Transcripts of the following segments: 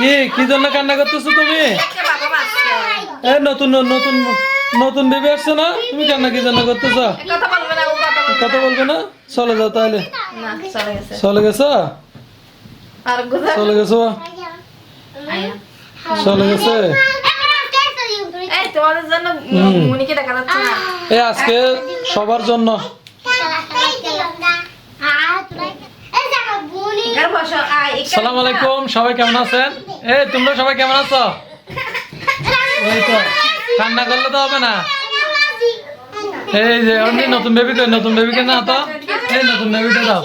কি কি জন্য কান্না করতেছো তুমি? এ নতুন নতুন নতুন বেবি আসছে না? তুমি কান্না কি জন্য করতেছো? কথা বলবে না? ও কথা বলবে কথা বলবে না চলে যাও তাহলে। চলে গেছে? চলে গেছো চলে গেছো? চলে গেছে? এই তোমাদের জন্য হুম। মুনিকে দেখা যাচ্ছে না। এই আজকে সবার জন্য এখানে বসো আয় এখানে সালাম আলাইকুম, সবাই কেমন আছেন? এই, তোমরা সবাই কেমন আছো? কান্না করলে তো হবে না। এই যে নতুন বেবি নতুন বেবিকে না তো? এই, নতুন দাও।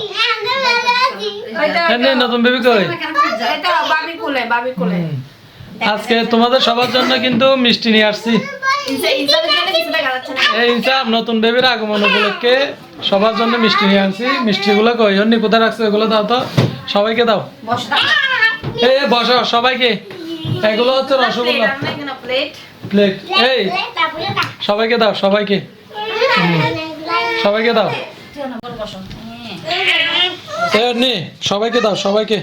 নতুন বেবি কই? বাবি বাবি। আজকে তোমাদের সবার জন্য কিন্তু মিষ্টি নিয়ে আসছি। এই হিসাব নতুন বেবির আগমন উপলক্ষে সবার জন্য মিষ্টি নিয়ে আনছি মিষ্টিগুলো কই? অন্য কোথায় রাখছো? এগুলো দাও তো। সবাইকে দাও। এই বসো সবাইকে। এগুলো হচ্ছে রসগোল্লা। প্লেট এই। সবাইকে দাও সবাইকে। সবাইকে দাও। নে সবাইকে দাও সবাইকে।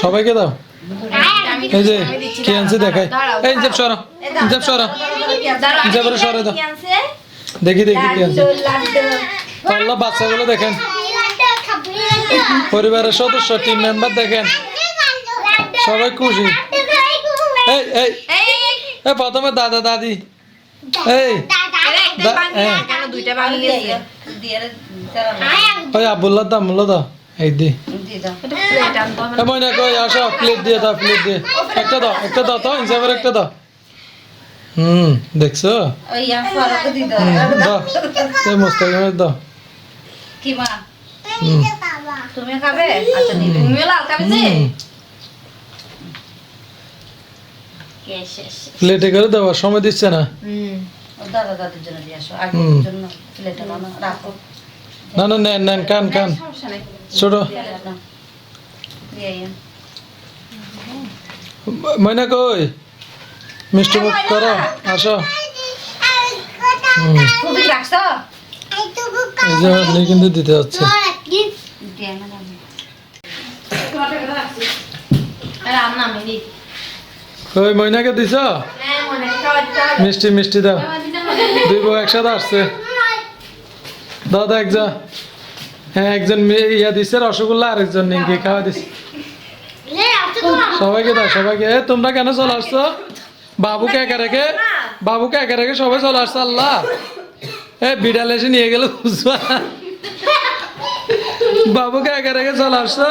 সবাইকে দাও। এই যে কি আনছি দেখাই এই ইনজেপ সরা ইনজেপ সরা। ইনজেপের সরে দাও। দেখি দেখি কি আনছে আল্লাহ বাচ্চাগুলো দেখেন। পরিবারের সদস্য টিম মেম্বার দেখেন। সবাই খুশি। এই এই। এই প্রথমে দাদা দাদি। এই। দা- হ্যাঁ। ওই এই দি। এটা প্লেট এ ময়না কই? আসো প্লেট দিয়ে দাও প্লেট দিয়ে। একটা দাও একটা দাও তো ইনসাফের একটা দাও। হুম দেখছ? দাও। এই মোস্তাকিমের দাও। হুম। তুমি খাবে? আচ্ছা নি তুমি লাল খাবে যে? প্লেটে করে দেওয়ার সময় দিচ্ছে না। না না নেন নেন কান কান। ছোট। ময়না কই? মিষ্টি মুখ করো আসো। কিন্তু দিতে হচ্ছে। কই ময়নাকে দিছ? মিষ্টি মিষ্টি দাও। দুই বউ একসাথে আসছে। দাদা একজন হ্যাঁ একজন ইয়া দিচ্ছে রসগোল্লা আর একজন নিমকি খাওয়া দিচ্ছে সবাইকে দাও, সবাইকে। তোমরা কেন চলে আসছো? বাবুকে একা রেখে, বাবুকে একা রেখে সবাই চলে আসছে, আল্লাহ। এ, বিড়াল এসে নিয়ে গেল বুঝবা বাবুকে একা রেখে চলে আসছো?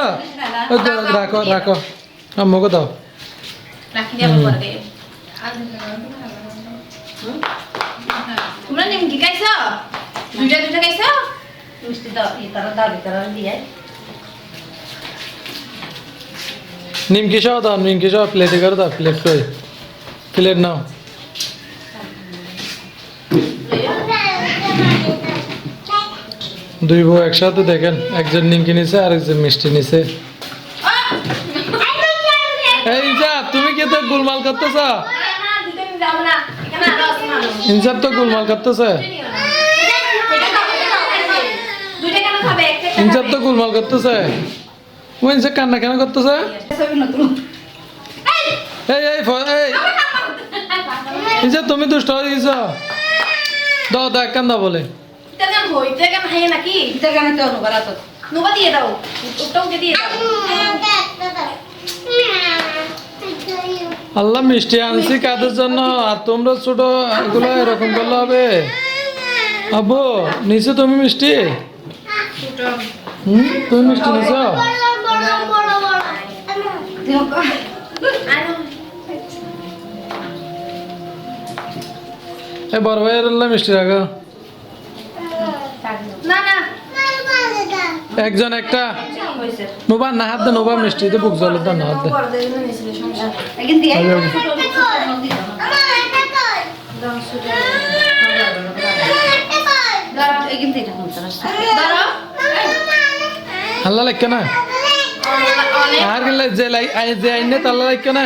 দাও, রাখো রাখো। আম্মুকে দাও। তোমরা নিমকি খাইছো? দুইটা দুইটা খাইছো? নিমকি সহ দাও নিমকি সহ প্লেটে করে দাও প্লেট কই? প্লেট নাও। দুই বউ একসাথে দেখেন, একজন নিমকি নিছে আর একজন মিষ্টি নিছে। এই ইনসাফ তুমি কি তো গোলমাল করতেছ? ইনসাফ তো গোলমাল করতেছে? ইনসাফ তো গোলমাল করতেছে? ও ইনসাফ কান্না কেন করতেছে? এই এই এই। ইনসাফ তুমি দুষ্ট হয়ে গেছ। দাও, এক কান্দা বলে। এটা কেন হইতে কেন হাইয়ে নাকি? নোবা দিয়ে দাও ওটাও দিয়ে দাও। আল্লাহ মিষ্টি আনছি কাদের জন্য? আর তোমরা ছোট এগুলো এরকম করলে হবে। আব্বু নিছো তুমি মিষ্টি? হুম তুমি মিষ্টি নিছো? এ বড় ভাইয়ের আল্লাহ মিষ্টি রাখো না না একজন একটা নোবা না হাত দে নোবা মিষ্টি দে বুক জলের দান হাত আল্লাহ লাগকে না? আর গেলে যে লাই যে আইনে তাল্লা লাগকে না?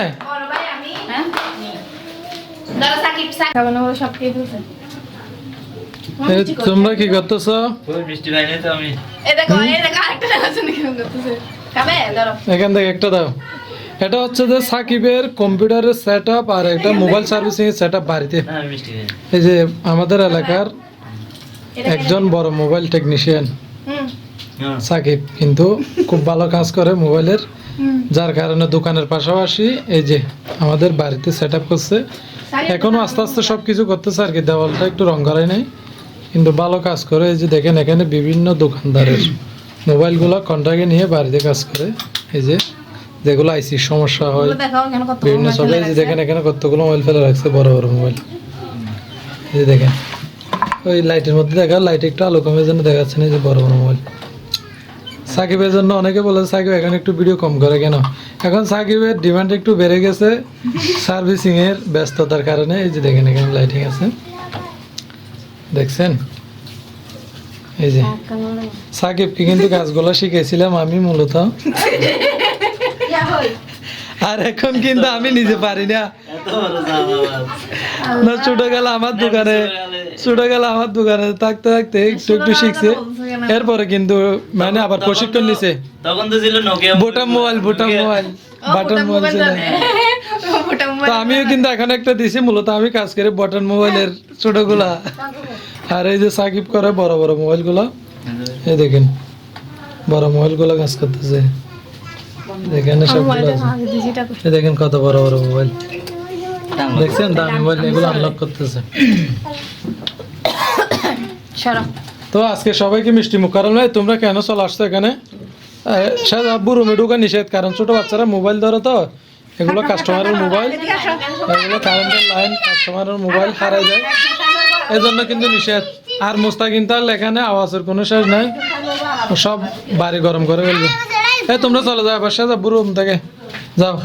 সাকিব সাকিব। বলে সব খেয়ে তোমরা কি করতেছো? এখান থেকে একটা দাও। এটা হচ্ছে যে সাকিবের কম্পিউটারের সেট আপ আর একটা মোবাইল সার্ভিসিং এর সেট আপ বাড়িতে এই যে আমাদের এলাকার একজন বড় মোবাইল টেকনিশিয়ান সাকিব কিন্তু খুব ভালো কাজ করে মোবাইলের। যার কারণে দোকানের পাশাপাশি এই যে আমাদের বাড়িতে সেট আপ করছে এখনও আস্তে আস্তে সব কিছু করতেছে আর কি দেওয়ালটা একটু রং করাই নাই। কিন্তু ভালো কাজ করে এই যে দেখেন এখানে বিভিন্ন দোকানদারের মোবাইলগুলো কন্ট্রাক্টে নিয়ে বাড়িতে কাজ করে। এই যে যেগুলো আইসির সমস্যা হয় বিভিন্ন সবাই এই যে দেখেন এখানে কতগুলো মোবাইল ফেলে রাখছে বড় বড় মোবাইল। এই যে দেখেন ওই লাইটের মধ্যে দেখা লাইট একটু আলো কমের জন্য দেখাচ্ছে না এই যে বড় বড় মোবাইল। সাকিবের জন্য অনেকে বলে সাকিব এখন একটু ভিডিও কম করে কেন? এখন সাকিবের ডিমান্ড একটু বেড়ে গেছে সার্ভিসিংয়ের ব্যস্ততার কারণে এই যে দেখেন এখানে লাইটিং আছে। দেখছেন? এই যে। সাকিবকে কিন্তু কাজগুলো শিখেছিলাম আমি মূলত। আর এখন কিন্তু আমি নিজে পারি না। না ছোট গেল আমার দোকানে ছোট গেল আমার দোকানে থাকতে থাকতে একটু একটু শিখছে। এরপরে কিন্তু মানে আবার প্রশিক্ষণ নিছে। তখন তো ছিল Nokia button mobile button mobile. Button mobile তো আমিও কিন্তু এখন একটা দিছি মূলত আমি কাজ করি বটন মোবাইলের ছোটগুলা। আর এই যে সাকিব করে বড় বড় মোবাইলগুলো এই দেখেন বড় মোবাইলগুলো কাজ করতেছে। দেখেন সবগুলো দেখেন কত বড় বড় মোবাইল। দেখছেন? দামি মোবাইল এগুলো আনলক করতেছে। তো আজকে সবাইকে মিষ্টি মুখ কারণ ভাই তোমরা কেন চলে আসছো এখানে? সাদ আব্বু রুমে ঢুকা নিষেধ কারণ ছোট বাচ্চারা মোবাইল ধরে তো। এগুলো কাস্টমারের মোবাইল এগুলো কারেন্টের লাইন কাস্টমারের মোবাইল হারাই যায়। এই জন্য কিন্তু নিষেধ। আর মুস্তাকিন তার এখানে আওয়াজের কোনো শেষ নাই। সব বাড়ি গরম করে ফেলবে। এই তোমরা চলে যাও এবার সাদ আব্বু রুম থেকে। যাও।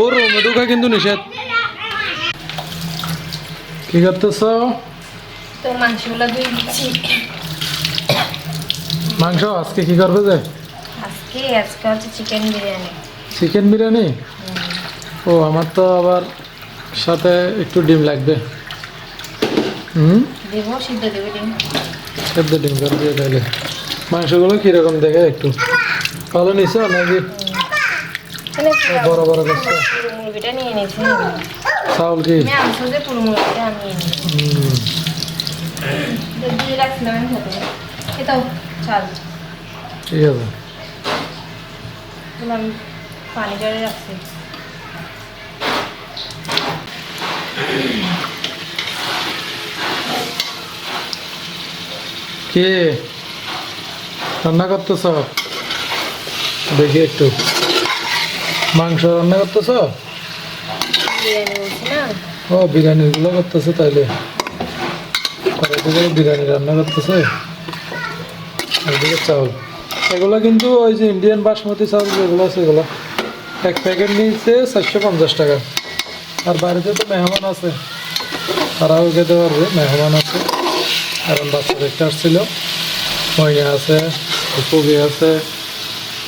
ওর রুমে ঢুকা কিন্তু নিষেধ। কি করতেছো? মাংস আজকে কি করবে যে? আজকে হচ্ছে চিকেন বিরিয়ানি। চিকেন বিরিয়ানি? ও আমার তো আবার সাথে একটু ডিম লাগবে। হুম? দেবো সিদ্ধ দেবো ডিম। সেদ্ধ ডিম করে দিয়ে তাহলে। মাংসগুলো কীরকম দেখে একটু। ভালো নিছো নাকি? বড় বড় করছ। পুরো মুরগিটা নিয়ে নিয়েছি। চাউল কি? পুরো মুরগিটা আমি দিয়ে রাখছিলাম ঠিক আছে। এগুলো আমি পানি জলে রাখছি কে? রান্না করতেছ? দেখি একটু। মাংস রান্না করতেছ? ও বিরিয়ানিগুলো করতেছে তাইলে। বিরিয়ানি রান্না করতেছে। চাউল এগুলো কিন্তু ওই যে ইন্ডিয়ান বাসমতি চাউল যেগুলো আছে এগুলো। এক প্যাকেট নিয়েছে চারশো পঞ্চাশ টাকা। আর বাড়িতে তো মেহমান আছে। তারাও খেতে পারবে মেহমান আছে। কারণ বাচ্চা দেখতে আসছিল। ময়না আছে কবি আছে।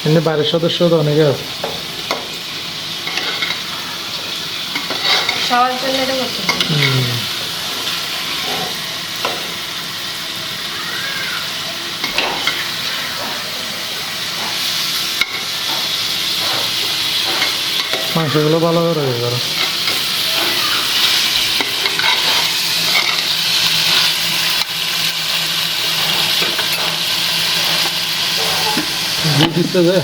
এমনি বাড়ির সদস্য তো অনেকে আছে। সবার জন্য মাংসগুলো ভালো করে করো যে?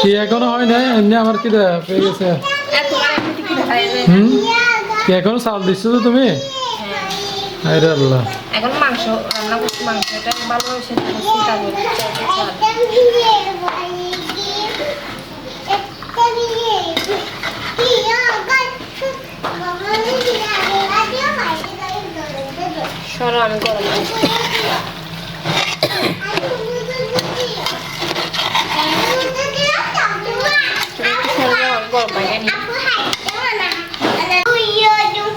কি এখনও হয় নাই? এমনি আমার কি পেয়ে গেছে। হুম? এখনও চাল দিচ্ছ তো তুমি? হ্যাঁ। আল্লাহ। এখন মাংস রান্না মাংসটা ভালোভাবে সরো আমি গরম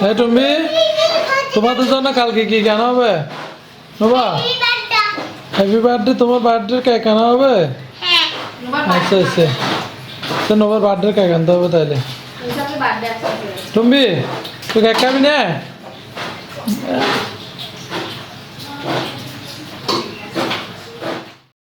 এই তুমি? তোমাদের জন্য কালকে কি কেন হবে? বাবা হ্যাপি বার্থডে তোমার বার্থডে কেক কানা হবে? আচ্ছা আচ্ছা। তো নোবার বার্থডে কেক আনতে হবে তাহলে তুমি তুই কেক খাবি না?